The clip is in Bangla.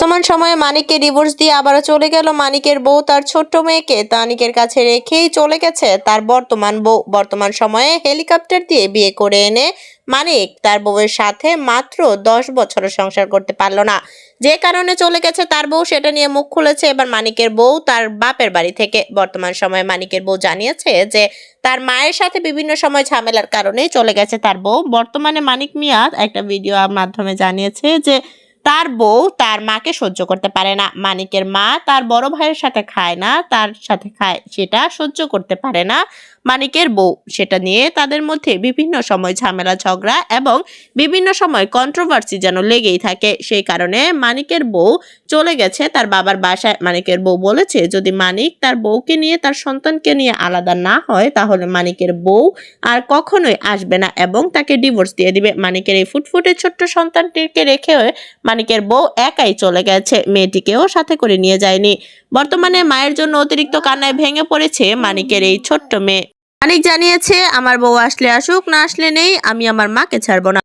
বর্তমান সময়ে মানিককে ডিভোর্স দিয়ে আবারও চলে গেল মানিকের বউ, তার ছোট্ট মেয়েকে। তানিকের কাছে রেখেই চলে গেছে তার বর্তমান বউ। বর্তমান সময়ে হেলিকপ্টার দিয়ে বিয়ে করে এনে মানিক তার বউয়ের সাথে মাত্র দশ বছরের সংসার করতে পারল না। যে কারণে চলে গেছে তার বউ, সেটা নিয়ে মুখ খুলেছে এবার মানিকের বউ তার বাপের বাড়ি থেকে। বর্তমান সময়ে মানিকের বউ জানিয়েছে যে তার মায়ের সাথে বিভিন্ন সময় ঝামেলার কারণেই চলে গেছে তার বউ। বর্তমানে মানিক মিয়া একটা ভিডিও মাধ্যমে জানিয়েছে যে তার বউ তার মাকে সহ্য করতে পারে না। মানিকের মা তার বড় ভাইয়ের সাথে খায় না, তার সাথে খায় সেটা সহ্য করতে পারে না। মানিকের বউ, সেটা নিয়ে তাদের মধ্যে বিভিন্ন সময় ঝামেলা, ঝগড়া এবং বিভিন্ন সময় কন্ট্রোভার্সি যেন লেগেই থাকে। সেই কারণে মানিকের বউ চলে গেছে তার বাবার বাসায়। মানিকের বউ বলেছে, যদি মানিক তার বউকে নিয়ে, তার সন্তানকে নিয়ে আলাদা না হয়, তাহলে মানিকের বউ আর কখনোই আসবে না এবং তাকে ডিভোর্স দিয়ে দিবে। মানিকের এই ফুটফুটে ছোট্ট সন্তানটিকে রেখে মানিকের বউ একাই চলে গেছে। মেয়েটিকেও সাথে করে নিয়ে যায়নি। বর্তমানে মায়ের জন্য অতিরিক্ত কান্নায় ভেঙে পড়েছে মানিকের এই ছোট্ট মেয়ে। মানিক জানিয়েছে, আমার বউ আসলে আসুক, না আসলে নেই, আমি আমার মাকে ছাড়বো না।